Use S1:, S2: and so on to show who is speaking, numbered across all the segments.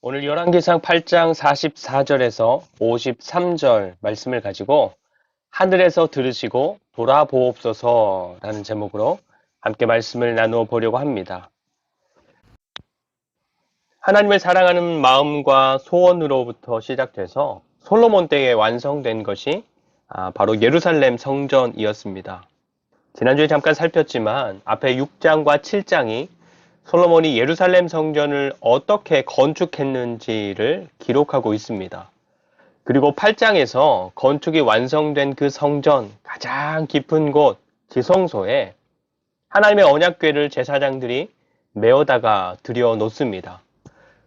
S1: 오늘 열왕기상 8장 44절에서 53절 말씀을 가지고 하늘에서 들으시고 돌아보옵소서라는 제목으로 함께 말씀을 나누어 보려고 합니다. 하나님을 사랑하는 마음과 소원으로부터 시작돼서 솔로몬 때에 완성된 것이 아, 바로 예루살렘 성전이었습니다. 지난주에 잠깐 살폈지만 앞에 6장과 7장이 솔로몬이 예루살렘 성전을 어떻게 건축했는지를 기록하고 있습니다. 그리고 8장에서 건축이 완성된 그 성전 가장 깊은 곳 지성소에 하나님의 언약궤를 제사장들이 메어다가 들여 놓습니다.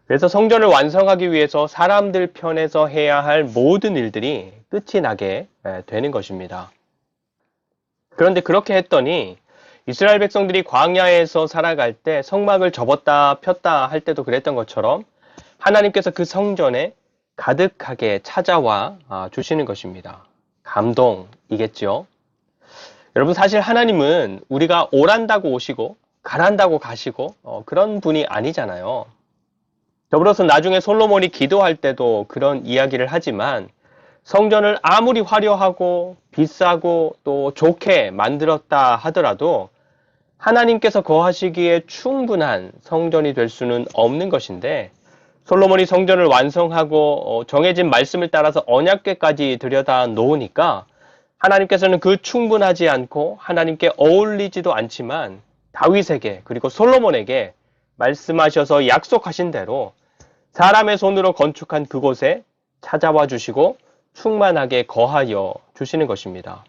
S1: 그래서 성전을 완성하기 위해서 사람들 편에서 해야 할 모든 일들이 끝이 나게 되는 것입니다. 그런데 그렇게 했더니 이스라엘 백성들이 광야에서 살아갈 때 성막을 접었다 폈다 할 때도 그랬던 것처럼 하나님께서 그 성전에 가득하게 찾아와 주시는 것입니다. 감동이겠죠. 여러분 사실 하나님은 우리가 오란다고 오시고 가란다고 가시고 어, 그런 분이 아니잖아요. 더불어서 나중에 솔로몬이 기도할 때도 그런 이야기를 하지만 성전을 아무리 화려하고 비싸고 또 좋게 만들었다 하더라도 하나님께서 거하시기에 충분한 성전이 될 수는 없는 것인데 솔로몬이 성전을 완성하고 어, 정해진 말씀을 따라서 언약궤까지 들여다 놓으니까 하나님께서는 그 충분하지 않고 하나님께 어울리지도 않지만 다윗에게 그리고 솔로몬에게 말씀하셔서 약속하신 대로 사람의 손으로 건축한 그곳에 찾아와 주시고 충만하게 거하여 주시는 것입니다.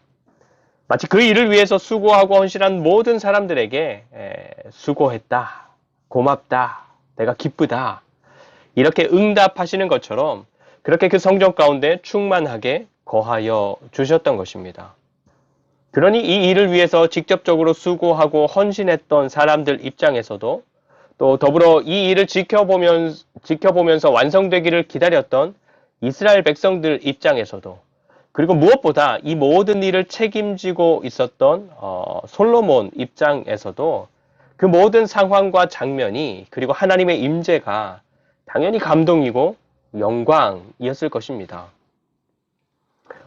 S1: 마치 그 일을 위해서 수고하고 헌신한 모든 사람들에게 수고했다, 고맙다, 내가 기쁘다 이렇게 응답하시는 것처럼 그렇게 그 성전 가운데 충만하게 거하여 주셨던 것입니다. 그러니 이 일을 위해서 직접적으로 수고하고 헌신했던 사람들 입장에서도 또 더불어 이 일을 지켜보면, 지켜보면서 완성되기를 기다렸던 이스라엘 백성들 입장에서도 그리고 무엇보다 이 모든 일을 책임지고 있었던 어, 솔로몬 입장에서도 그 모든 상황과 장면이 그리고 하나님의 임재가 당연히 감동이고 영광이었을 것입니다.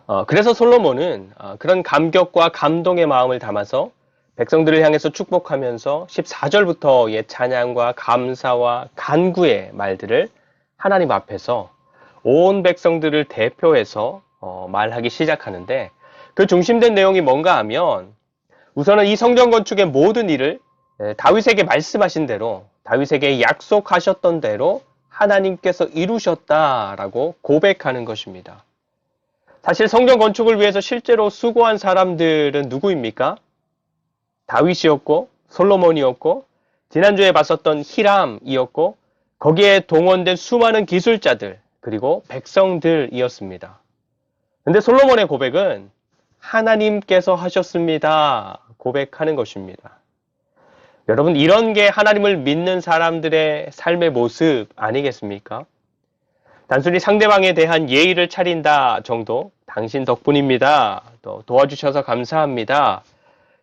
S1: 어, 그래서 솔로몬은 어, 그런 감격과 감동의 마음을 담아서 백성들을 향해서 축복하면서 14절부터의 찬양과 감사와 간구의 말들을 하나님 앞에서 온 백성들을 대표해서 어, 말하기 시작하는데 그 중심된 내용이 뭔가 하면 우선은 이 성전 건축의 모든 일을 다윗에게 말씀하신 대로 다윗에게 약속하셨던 대로 하나님께서 이루셨다라고 고백하는 것입니다. 사실 성전 건축을 위해서 실제로 수고한 사람들은 누구입니까? 다윗이었고 솔로몬이었고 지난주에 봤었던 히람이었고 거기에 동원된 수많은 기술자들 그리고 백성들이었습니다. 근데 솔로몬의 고백은 하나님께서 하셨습니다. 고백하는 것입니다. 여러분, 이런 게 하나님을 믿는 사람들의 삶의 모습 아니겠습니까? 단순히 상대방에 대한 예의를 차린다 정도, 당신 덕분입니다. 또 도와주셔서 감사합니다.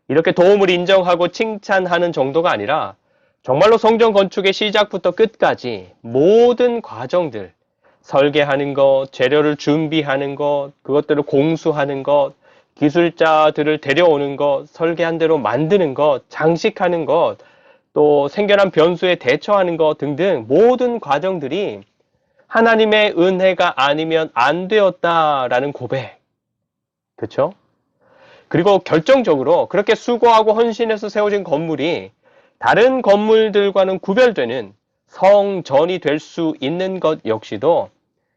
S1: 이렇게 도움을 인정하고 칭찬하는 정도가 아니라 정말로 성전 건축의 시작부터 끝까지 모든 과정들, 설계하는 것, 재료를 준비하는 것, 그것들을 공수하는 것, 기술자들을 데려오는 것, 설계한 대로 만드는 것, 장식하는 것, 또 생겨난 변수에 대처하는 것 등등 모든 과정들이 하나님의 은혜가 아니면 안 되었다라는 고백. 그렇죠? 그리고 결정적으로 그렇게 수고하고 헌신해서 세워진 건물이 다른 건물들과는 구별되는 성전이 될 수 있는 것 역시도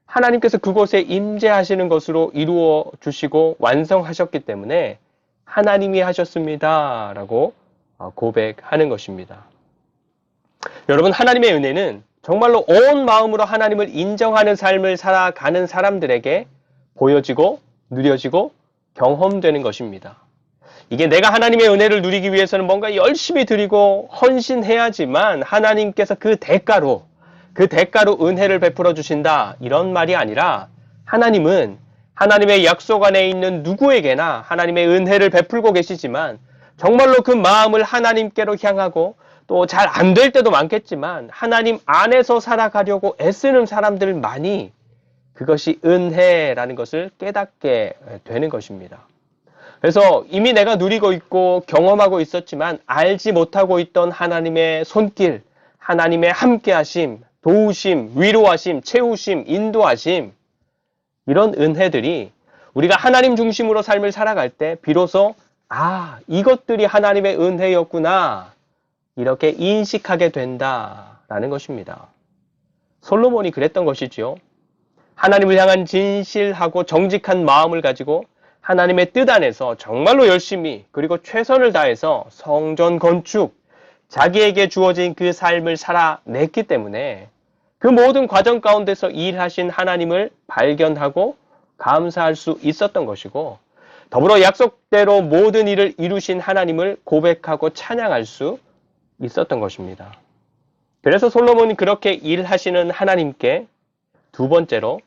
S1: 하나님께서 그곳에 임재하시는 것으로 이루어 주시고 완성하셨기 때문에 하나님이 하셨습니다. 라고 어, 고백하는 것입니다. 여러분, 하나님의 은혜는 정말로 온 마음으로 하나님을 인정하는 삶을 살아가는 사람들에게 보여지고 누려지고 경험되는 것입니다. 이게 내가 하나님의 은혜를 누리기 위해서는 뭔가 열심히 드리고 헌신해야지만 하나님께서 그 대가로 그 대가로 은혜를 베풀어 주신다 이런 말이 아니라 하나님은 하나님의 약속 안에 있는 누구에게나 하나님의 은혜를 베풀고 계시지만 정말로 그 마음을 하나님께로 향하고 또 잘 안 될 때도 많겠지만 하나님 안에서 살아가려고 애쓰는 사람들만이 그것이 은혜라는 것을 깨닫게 되는 것입니다. 그래서 이미 내가 누리고 있고 경험하고 있었지만 알지 못하고 있던 하나님의 손길, 하나님의 함께하심, 도우심, 위로하심, 채우심, 인도하심, 이런 은혜들이 우리가 하나님 중심으로 삶을 살아갈 때 비로소 아, 이것들이 하나님의 은혜였구나. 이렇게 인식하게 된다라는 것입니다. 솔로몬이 그랬던 것이지요. 하나님을 향한 진실하고 정직한 마음을 가지고 하나님의 뜻 안에서 정말로 열심히 그리고 최선을 다해서 성전 건축, 자기에게 주어진 그 삶을 살아냈기 때문에 그 모든 과정 가운데서 일하신 하나님을 발견하고 감사할 수 있었던 것이고 더불어 약속대로 모든 일을 이루신 하나님을 고백하고 찬양할 수 있었던 것입니다. 그래서 솔로몬이 그렇게 일하시는 하나님께 두 번째로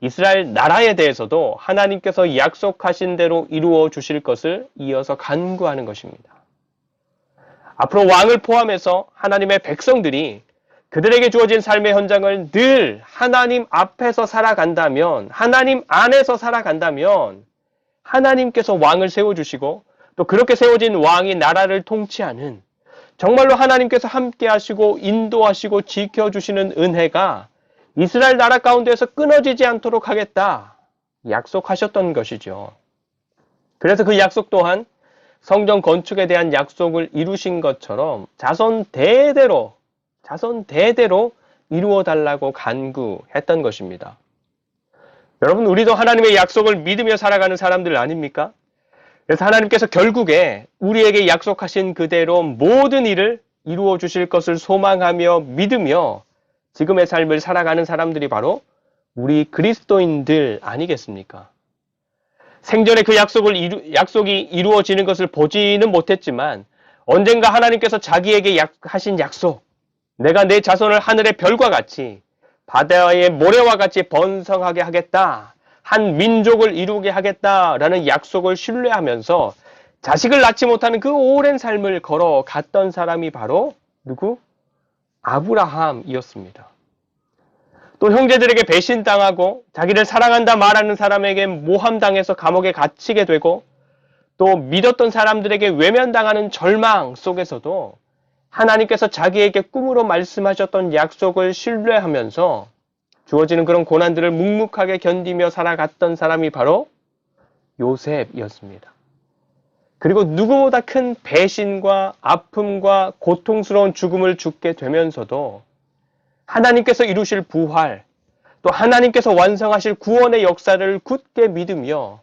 S1: 이스라엘 나라에 대해서도 하나님께서 약속하신 대로 이루어 주실 것을 이어서 간구하는 것입니다. 앞으로 왕을 포함해서 하나님의 백성들이 그들에게 주어진 삶의 현장을 늘 하나님 앞에서 살아간다면, 하나님 안에서 살아간다면, 하나님께서 왕을 세워주시고, 또 그렇게 세워진 왕이 나라를 통치하는, 정말로 하나님께서 함께 하시고, 인도하시고, 지켜주시는 은혜가 이스라엘 나라 가운데에서 끊어지지 않도록 하겠다. 약속하셨던 것이죠. 그래서 그 약속 또한 성전 건축에 대한 약속을 이루신 것처럼 자손 대대로 자손 대대로 이루어 달라고 간구했던 것입니다. 여러분, 우리도 하나님의 약속을 믿으며 살아가는 사람들 아닙니까? 그래서 하나님께서 결국에 우리에게 약속하신 그대로 모든 일을 이루어 주실 것을 소망하며 믿으며 지금의 삶을 살아가는 사람들이 바로 우리 그리스도인들 아니겠습니까? 생전에 그 약속을 이루, 약속이 이루어지는 것을 보지는 못했지만 언젠가 하나님께서 자기에게 약, 하신 약속, 내가 내 자손을 하늘의 별과 같이 바다의 모래와 같이 번성하게 하겠다. 한 민족을 이루게 하겠다라는 약속을 신뢰하면서 자식을 낳지 못하는 그 오랜 삶을 걸어갔던 사람이 바로 누구? 아브라함이었습니다. 또 형제들에게 배신당하고 자기를 사랑한다 말하는 사람에게 모함당해서 감옥에 갇히게 되고 또 믿었던 사람들에게 외면당하는 절망 속에서도 하나님께서 자기에게 꿈으로 말씀하셨던 약속을 신뢰하면서 주어지는 그런 고난들을 묵묵하게 견디며 살아갔던 사람이 바로 요셉이었습니다. 그리고 누구보다 큰 배신과 아픔과 고통스러운 죽음을 죽게 되면서도 하나님께서 이루실 부활, 또 하나님께서 완성하실 구원의 역사를 굳게 믿으며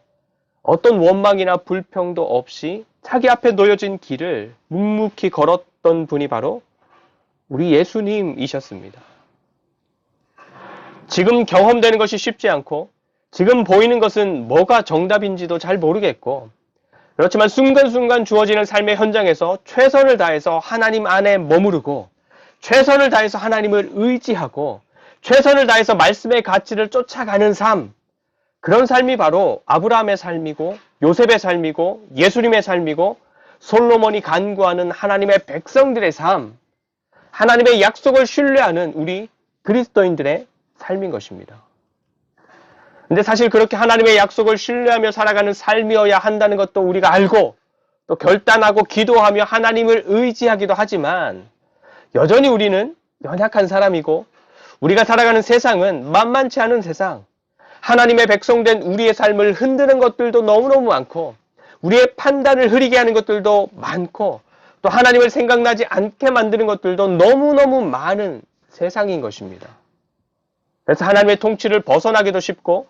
S1: 어떤 원망이나 불평도 없이 자기 앞에 놓여진 길을 묵묵히 걸었던 분이 바로 우리 예수님이셨습니다. 지금 경험되는 것이 쉽지 않고 지금 보이는 것은 뭐가 정답인지도 잘 모르겠고 그렇지만 순간순간 주어지는 삶의 현장에서 최선을 다해서 하나님 안에 머무르고 최선을 다해서 하나님을 의지하고 최선을 다해서 말씀의 가치를 쫓아가는 삶 그런 삶이 바로 아브라함의 삶이고 요셉의 삶이고 예수님의 삶이고 솔로몬이 간구하는 하나님의 백성들의 삶 하나님의 약속을 신뢰하는 우리 그리스도인들의 삶인 것입니다. 근데 사실 그렇게 하나님의 약속을 신뢰하며 살아가는 삶이어야 한다는 것도 우리가 알고 또 결단하고 기도하며 하나님을 의지하기도 하지만 여전히 우리는 연약한 사람이고 우리가 살아가는 세상은 만만치 않은 세상 하나님의 백성된 우리의 삶을 흔드는 것들도 너무너무 많고 우리의 판단을 흐리게 하는 것들도 많고 또 하나님을 생각나지 않게 만드는 것들도 너무너무 많은 세상인 것입니다. 그래서 하나님의 통치를 벗어나기도 쉽고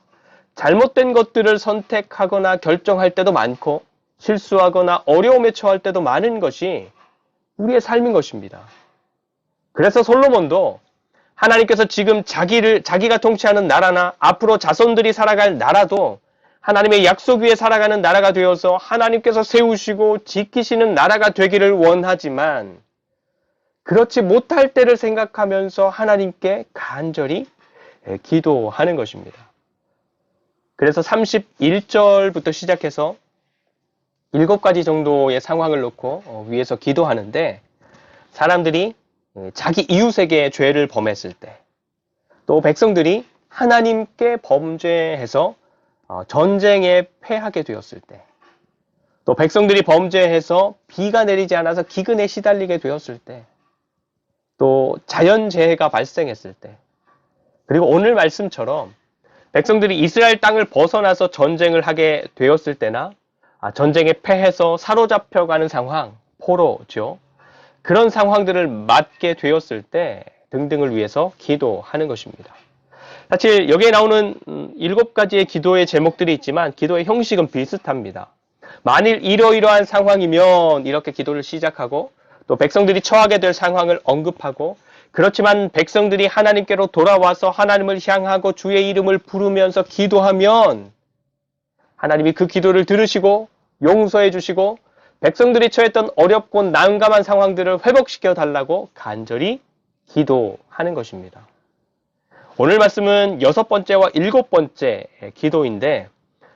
S1: 잘못된 것들을 선택하거나 결정할 때도 많고 실수하거나 어려움에 처할 때도 많은 것이 우리의 삶인 것입니다. 그래서 솔로몬도 하나님께서 지금 자기를 자기가 통치하는 나라나 앞으로 자손들이 살아갈 나라도 하나님의 약속 위에 살아가는 나라가 되어서 하나님께서 세우시고 지키시는 나라가 되기를 원하지만 그렇지 못할 때를 생각하면서 하나님께 간절히 기도하는 것입니다. 그래서 31절부터 시작해서 일곱 가지 정도의 상황을 놓고 위에서 기도하는데 사람들이 자기 이웃에게 죄를 범했을 때, 또 백성들이 하나님께 범죄해서 어, 전쟁에 패하게 되었을 때, 또 백성들이 범죄해서 비가 내리지 않아서 기근에 시달리게 되었을 때, 또 자연재해가 발생했을 때, 그리고 오늘 말씀처럼 백성들이 이스라엘 땅을 벗어나서 전쟁을 하게 되었을 때나 아, 전쟁에 패해서 사로잡혀가는 상황, 포로죠. 그런 상황들을 맞게 되었을 때 등등을 위해서 기도하는 것입니다. 사실 여기에 나오는 음, 일곱 가지의 기도의 제목들이 있지만 기도의 형식은 비슷합니다. 만일 이러이러한 상황이면 이렇게 기도를 시작하고 또 백성들이 처하게 될 상황을 언급하고 그렇지만 백성들이 하나님께로 돌아와서 하나님을 향하고 주의 이름을 부르면서 기도하면 하나님이 그 기도를 들으시고 용서해 주시고 백성들이 처했던 어렵고 난감한 상황들을 회복시켜 달라고 간절히 기도하는 것입니다. 오늘 말씀은 여섯 번째와 일곱 번째 기도인데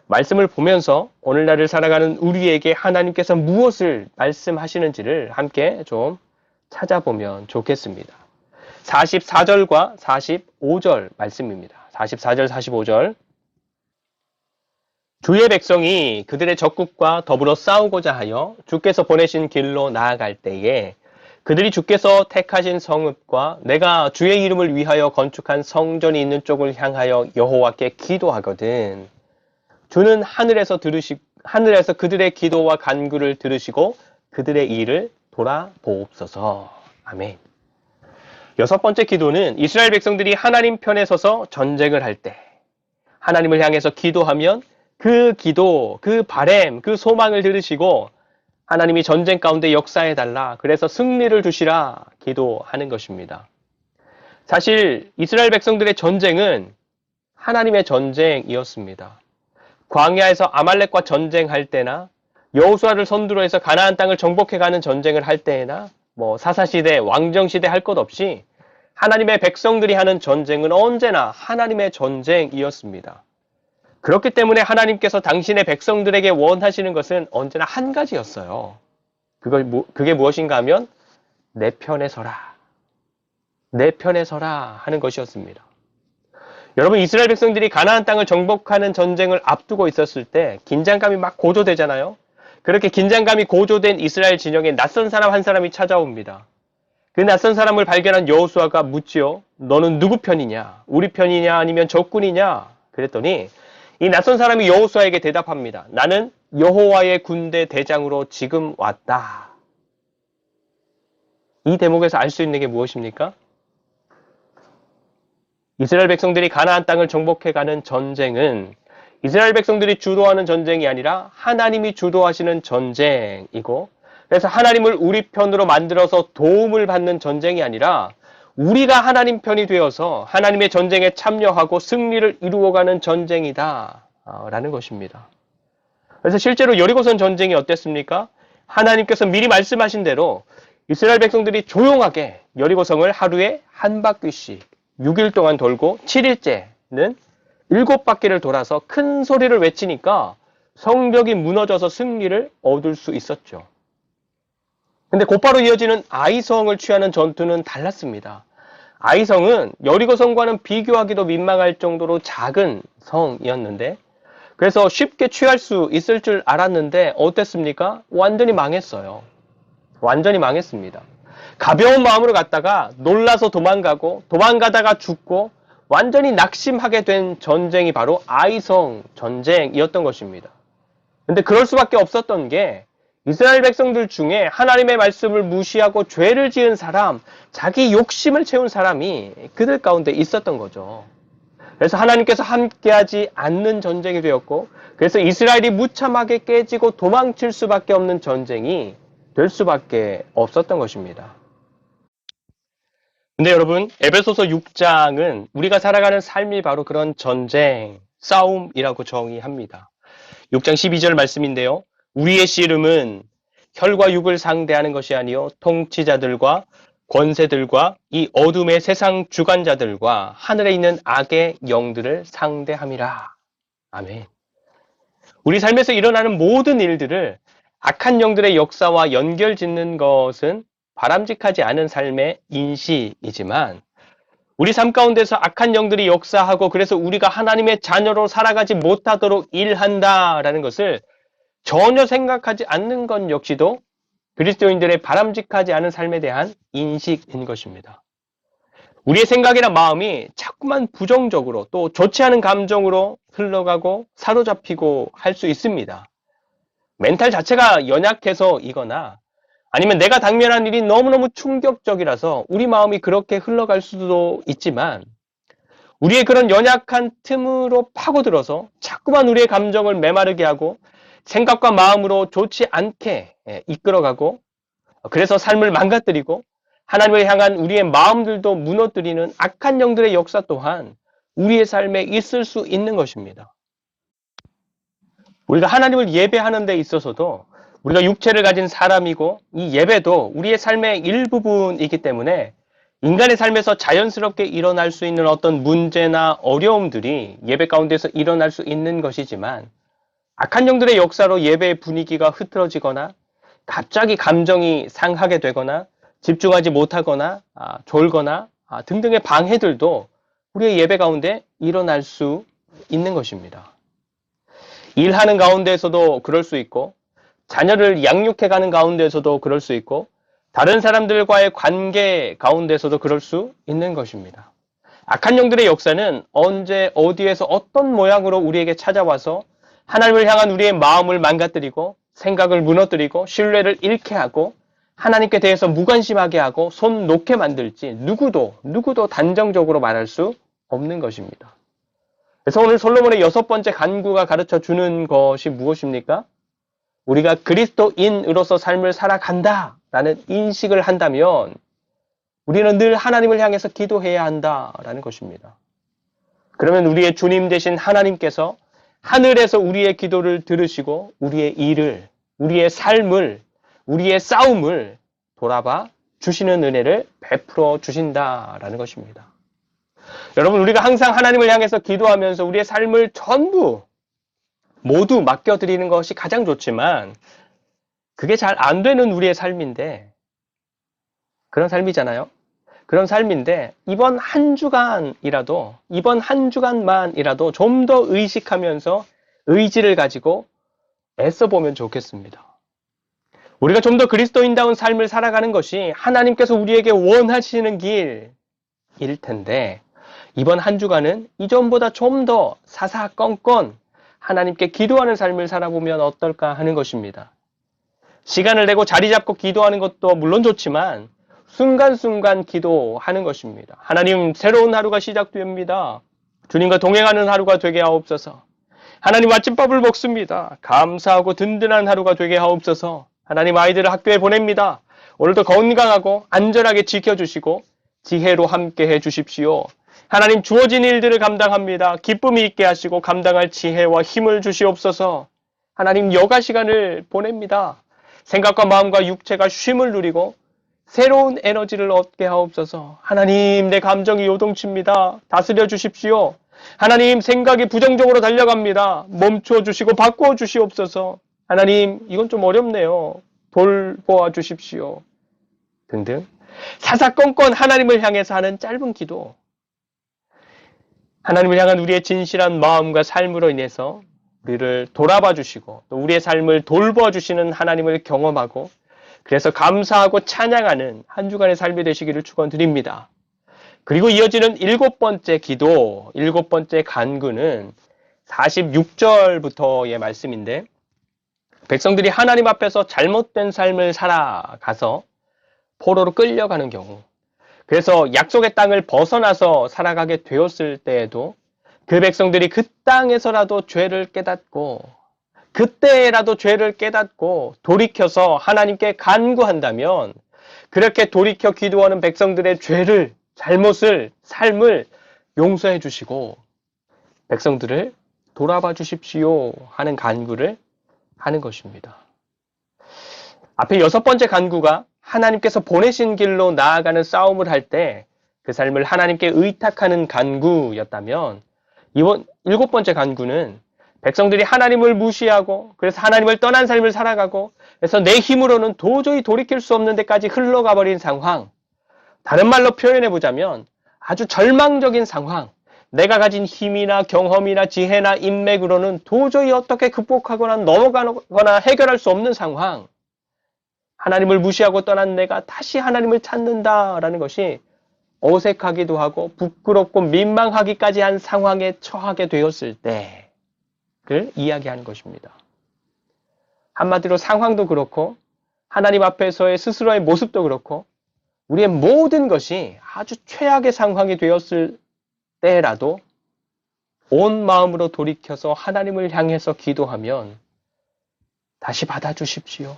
S1: 말씀을 보면서 오늘날을 살아가는 우리에게 하나님께서 무엇을 말씀하시는지를 함께 좀 찾아보면 좋겠습니다. 44절과 45절 말씀입니다. 44절, 45절. 주의 백성이 그들의 적국과 더불어 싸우고자 하여 주께서 보내신 길로 나아갈 때에 그들이 주께서 택하신 성읍과 내가 주의 이름을 위하여 건축한 성전이 있는 쪽을 향하여 여호와께 기도하거든. 주는 하늘에서 들으시 하늘에서 그들의 기도와 간구를 들으시고 그들의 일을 돌아보옵소서. 아멘. 여섯 번째 기도는 이스라엘 백성들이 하나님 편에 서서 전쟁을 할 때 하나님을 향해서 기도하면 그 기도, 그 바램, 그 소망을 들으시고 하나님이 전쟁 가운데 역사해 달라. 그래서 승리를 주시라 기도하는 것입니다. 사실 이스라엘 백성들의 전쟁은 하나님의 전쟁이었습니다. 광야에서 아말렉과 전쟁할 때나 여호수아를 선두로 해서 가나안 땅을 정복해 가는 전쟁을 할 때나 뭐 사사시대, 왕정시대 할 것 없이 하나님의 백성들이 하는 전쟁은 언제나 하나님의 전쟁이었습니다. 그렇기 때문에 하나님께서 당신의 백성들에게 원하시는 것은 언제나 한 가지였어요. 그걸, 그게 무엇인가 하면 내 편에 서라. 내 편에 서라 하는 것이었습니다. 여러분 이스라엘 백성들이 가나안 땅을 정복하는 전쟁을 앞두고 있었을 때 긴장감이 막 고조되잖아요. 그렇게 긴장감이 고조된 이스라엘 진영에 낯선 사람 한 사람이 찾아옵니다. 그 낯선 사람을 발견한 여호수아가 묻지요. 너는 누구 편이냐? 우리 편이냐 아니면 적군이냐? 그랬더니 이 낯선 사람이 여호수아에게 대답합니다. 나는 여호와의 군대 대장으로 지금 왔다. 이 대목에서 알 수 있는 게 무엇입니까? 이스라엘 백성들이 가나안 땅을 정복해 가는 전쟁은 이스라엘 백성들이 주도하는 전쟁이 아니라 하나님이 주도하시는 전쟁이고 그래서 하나님을 우리 편으로 만들어서 도움을 받는 전쟁이 아니라 우리가 하나님 편이 되어서 하나님의 전쟁에 참여하고 승리를 이루어가는 전쟁이다 라는 것입니다. 그래서 실제로 여리고선 전쟁이 어땠습니까? 하나님께서 미리 말씀하신 대로 이스라엘 백성들이 조용하게 여리고성을 하루에 한 바퀴씩 6일 동안 돌고 7일째는 일곱 바퀴를 돌아서 큰 소리를 외치니까 성벽이 무너져서 승리를 얻을 수 있었죠. 근데 곧바로 이어지는 아이성을 취하는 전투는 달랐습니다. 아이성은 여리고성과는 비교하기도 민망할 정도로 작은 성이었는데 그래서 쉽게 취할 수 있을 줄 알았는데 어땠습니까? 완전히 망했어요. 완전히 망했습니다. 가벼운 마음으로 갔다가 놀라서 도망가고 도망가다가 죽고 완전히 낙심하게 된 전쟁이 바로 아이성 전쟁이었던 것입니다. 근데 그럴 수밖에 없었던 게 이스라엘 백성들 중에 하나님의 말씀을 무시하고 죄를 지은 사람, 자기 욕심을 채운 사람이 그들 가운데 있었던 거죠. 그래서 하나님께서 함께하지 않는 전쟁이 되었고, 그래서 이스라엘이 무참하게 깨지고 도망칠 수밖에 없는 전쟁이 될 수밖에 없었던 것입니다. 근데 여러분, 에베소서 6장은 우리가 살아가는 삶이 바로 그런 전쟁, 싸움이라고 정의합니다. 6장 12절 말씀인데요. 우리의 씨름은 혈과 육을 상대하는 것이 아니요 통치자들과 권세들과 이 어둠의 세상 주관자들과 하늘에 있는 악의 영들을 상대함이라. 아멘. 우리 삶에서 일어나는 모든 일들을 악한 영들의 역사와 연결 짓는 것은 바람직하지 않은 삶의 인식이지만 우리 삶 가운데서 악한 영들이 역사하고 그래서 우리가 하나님의 자녀로 살아가지 못하도록 일한다라는 것을 전혀 생각하지 않는 것 역시도 그리스도인들의 바람직하지 않은 삶에 대한 인식인 것입니다. 우리의 생각이나 마음이 자꾸만 부정적으로 또 좋지 않은 감정으로 흘러가고 사로잡히고 할 수 있습니다. 멘탈 자체가 연약해서 이거나 아니면 내가 당면한 일이 너무너무 충격적이라서 우리 마음이 그렇게 흘러갈 수도 있지만 우리의 그런 연약한 틈으로 파고들어서 자꾸만 우리의 감정을 메마르게 하고 생각과 마음으로 좋지 않게 예, 이끌어가고 그래서 삶을 망가뜨리고 하나님을 향한 우리의 마음들도 무너뜨리는 악한 영들의 역사 또한 우리의 삶에 있을 수 있는 것입니다. 우리가 하나님을 예배하는 데 있어서도 우리가 육체를 가진 사람이고 이 예배도 우리의 삶의 일부분이기 때문에 인간의 삶에서 자연스럽게 일어날 수 있는 어떤 문제나 어려움들이 예배 가운데서 일어날 수 있는 것이지만 악한 영들의 역사로 예배의 분위기가 흐트러지거나 갑자기 감정이 상하게 되거나 집중하지 못하거나 아, 졸거나 아, 등등의 방해들도 우리의 예배 가운데 일어날 수 있는 것입니다. 일하는 가운데에서도 그럴 수 있고 자녀를 양육해 가는 가운데서도 그럴 수 있고 다른 사람들과의 관계 가운데서도 그럴 수 있는 것입니다. 악한 영들의 역사는 언제 어디에서 어떤 모양으로 우리에게 찾아와서 하나님을 향한 우리의 마음을 망가뜨리고 생각을 무너뜨리고 신뢰를 잃게 하고 하나님께 대해서 무관심하게 하고 손 놓게 만들지 누구도 누구도 단정적으로 말할 수 없는 것입니다. 그래서 오늘 솔로몬의 여섯 번째 간구가 가르쳐 주는 것이 무엇입니까? 우리가 그리스도인으로서 삶을 살아간다 라는 인식을 한다면 우리는 늘 하나님을 향해서 기도해야 한다라는 것입니다. 그러면 우리의 주님 되신 하나님께서 하늘에서 우리의 기도를 들으시고 우리의 일을, 우리의 삶을, 우리의 싸움을 돌아봐 주시는 은혜를 베풀어 주신다라는 것입니다. 여러분, 우리가 항상 하나님을 향해서 기도하면서 우리의 삶을 전부 모두 맡겨드리는 것이 가장 좋지만 그게 잘 안 되는 우리의 삶인데 그런 삶이잖아요. 그런 삶인데 이번 한 주간이라도 이번 한 주간만이라도 좀 더 의식하면서 의지를 가지고 애써 보면 좋겠습니다. 우리가 좀 더 그리스도인다운 삶을 살아가는 것이 하나님께서 우리에게 원하시는 길일 텐데 이번 한 주간은 이전보다 좀 더 사사건건 하나님께 기도하는 삶을 살아보면 어떨까 하는 것입니다. 시간을 내고 자리 잡고 기도하는 것도 물론 좋지만 순간순간 기도하는 것입니다. 하나님 새로운 하루가 시작됩니다. 주님과 동행하는 하루가 되게 하옵소서. 하나님 아침밥을 먹습니다. 감사하고 든든한 하루가 되게 하옵소서. 하나님 아이들을 학교에 보냅니다. 오늘도 건강하고 안전하게 지켜주시고 지혜로 함께 해 주십시오. 하나님 주어진 일들을 감당합니다. 기쁨이 있게 하시고 감당할 지혜와 힘을 주시옵소서. 하나님 여가 시간을 보냅니다. 생각과 마음과 육체가 쉼을 누리고 새로운 에너지를 얻게 하옵소서. 하나님 내 감정이 요동칩니다. 다스려 주십시오. 하나님 생각이 부정적으로 달려갑니다. 멈춰 주시고 바꾸어 주시옵소서. 하나님 이건 좀 어렵네요. 돌보아 주십시오. 등등 사사건건 하나님을 향해서 하는 짧은 기도 하나님을 향한 우리의 진실한 마음과 삶으로 인해서 우리를 돌아봐 주시고 또 우리의 삶을 돌보아 주시는 하나님을 경험하고 그래서 감사하고 찬양하는 한 주간의 삶이 되시기를 축원드립니다. 그리고 이어지는 일곱 번째 기도, 일곱 번째 간구는 46절부터의 말씀인데 백성들이 하나님 앞에서 잘못된 삶을 살아가서 포로로 끌려가는 경우 그래서 약속의 땅을 벗어나서 살아가게 되었을 때에도 그 백성들이 그 땅에서라도 죄를 깨닫고 그때라도 죄를 깨닫고 돌이켜서 하나님께 간구한다면 그렇게 돌이켜 기도하는 백성들의 죄를 잘못을 삶을 용서해 주시고 백성들을 돌아봐 주십시오 하는 간구를 하는 것입니다. 앞에 여섯 번째 간구가 하나님께서 보내신 길로 나아가는 싸움을 할 때 그 삶을 하나님께 의탁하는 간구였다면 이번 일곱 번째 간구는 백성들이 하나님을 무시하고 그래서 하나님을 떠난 삶을 살아가고 그래서 내 힘으로는 도저히 돌이킬 수 없는 데까지 흘러가 버린 상황. 다른 말로 표현해 보자면 아주 절망적인 상황. 내가 가진 힘이나 경험이나 지혜나 인맥으로는 도저히 어떻게 극복하거나 넘어가거나 해결할 수 없는 상황. 하나님을 무시하고 떠난 내가 다시 하나님을 찾는다라는 것이 어색하기도 하고 부끄럽고 민망하기까지 한 상황에 처하게 되었을 때를 이야기하는 것입니다. 한마디로 상황도 그렇고 하나님 앞에서의 스스로의 모습도 그렇고 우리의 모든 것이 아주 최악의 상황이 되었을 때라도 온 마음으로 돌이켜서 하나님을 향해서 기도하면 다시 받아주십시오.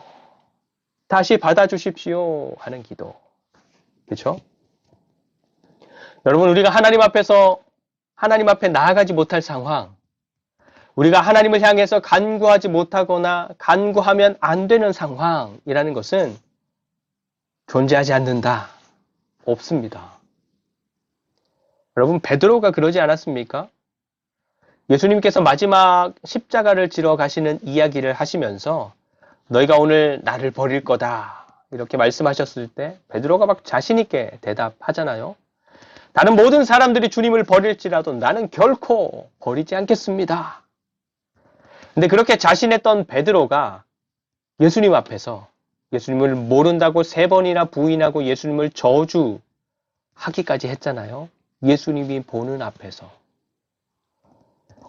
S1: 다시 받아주십시오 하는 기도. 그렇죠? 여러분 우리가 하나님 앞에서 하나님 앞에 나아가지 못할 상황, 우리가 하나님을 향해서 간구하지 못하거나 간구하면 안 되는 상황이라는 것은 존재하지 않는다. 없습니다. 여러분 베드로가 그러지 않았습니까? 예수님께서 마지막 십자가를 지러 가시는 이야기를 하시면서 너희가 오늘 나를 버릴 거다. 이렇게 말씀하셨을 때 베드로가 막 자신 있게 대답하잖아요. 다른 모든 사람들이 주님을 버릴지라도 나는 결코 버리지 않겠습니다. 근데 그렇게 자신했던 베드로가 예수님 앞에서 예수님을 모른다고 세 번이나 부인하고 예수님을 저주하기까지 했잖아요. 예수님이 보는 앞에서.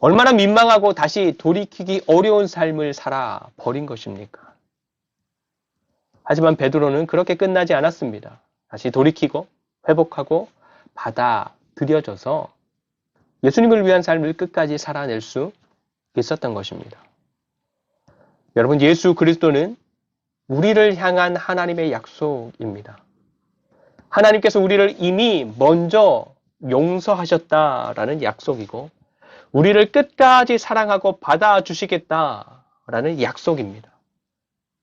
S1: 얼마나 민망하고 다시 돌이키기 어려운 삶을 살아 버린 것입니까? 하지만 베드로는 그렇게 끝나지 않았습니다. 다시 돌이키고 회복하고 받아들여져서 예수님을 위한 삶을 끝까지 살아낼 수 있었던 것입니다. 여러분, 예수 그리스도는 우리를 향한 하나님의 약속입니다. 하나님께서 우리를 이미 먼저 용서하셨다라는 약속이고, 우리를 끝까지 사랑하고 받아주시겠다라는 약속입니다.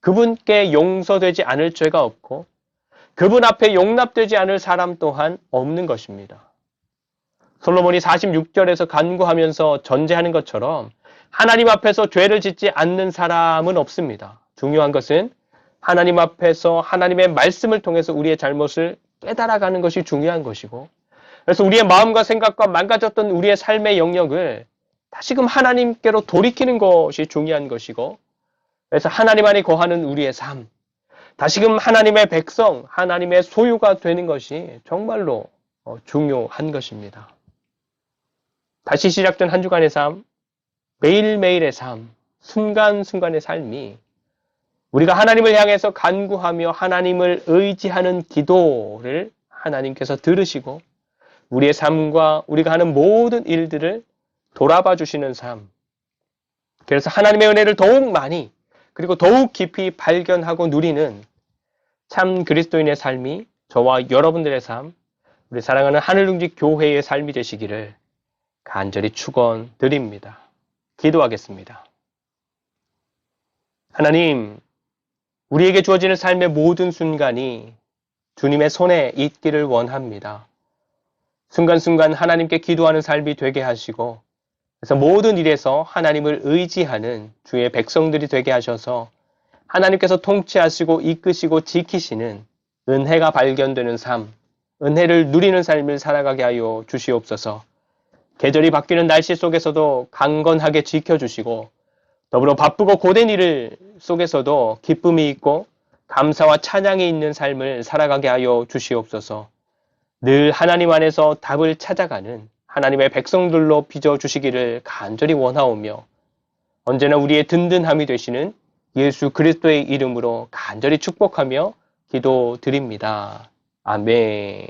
S1: 그분께 용서되지 않을 죄가 없고, 그분 앞에 용납되지 않을 사람 또한 없는 것입니다. 솔로몬이 46절에서 간구하면서 전제하는 것처럼 하나님 앞에서 죄를 짓지 않는 사람은 없습니다. 중요한 것은 하나님 앞에서 하나님의 말씀을 통해서 우리의 잘못을 깨달아가는 것이 중요한 것이고 그래서 우리의 마음과 생각과 망가졌던 우리의 삶의 영역을 다시금 하나님께로 돌이키는 것이 중요한 것이고 그래서 하나님 안에 거하는 우리의 삶 다시금 하나님의 백성, 하나님의 소유가 되는 것이 정말로 어, 중요한 것입니다. 다시 시작된 한 주간의 삶, 매일매일의 삶, 순간순간의 삶이 우리가 하나님을 향해서 간구하며 하나님을 의지하는 기도를 하나님께서 들으시고 우리의 삶과 우리가 하는 모든 일들을 돌아봐 주시는 삶. 그래서 하나님의 은혜를 더욱 많이 그리고 더욱 깊이 발견하고 누리는 참 그리스도인의 삶이 저와 여러분들의 삶, 우리 사랑하는 하늘중직 교회의 삶이 되시기를 간절히 축원드립니다. 기도하겠습니다. 하나님, 우리에게 주어지는 삶의 모든 순간이 주님의 손에 있기를 원합니다. 순간순간 하나님께 기도하는 삶이 되게 하시고, 그래서 모든 일에서 하나님을 의지하는 주의 백성들이 되게 하셔서 하나님께서 통치하시고 이끄시고 지키시는 은혜가 발견되는 삶, 은혜를 누리는 삶을 살아가게 하여 주시옵소서. 계절이 바뀌는 날씨 속에서도 강건하게 지켜주시고 더불어 바쁘고 고된 일을 속에서도 기쁨이 있고 감사와 찬양이 있는 삶을 살아가게 하여 주시옵소서. 늘 하나님 안에서 답을 찾아가는 하나님의 백성들로 빚어 주시기를 간절히 원하오며 언제나 우리의 든든함이 되시는 예수 그리스도의 이름으로 간절히 축복하며 기도드립니다. 아멘.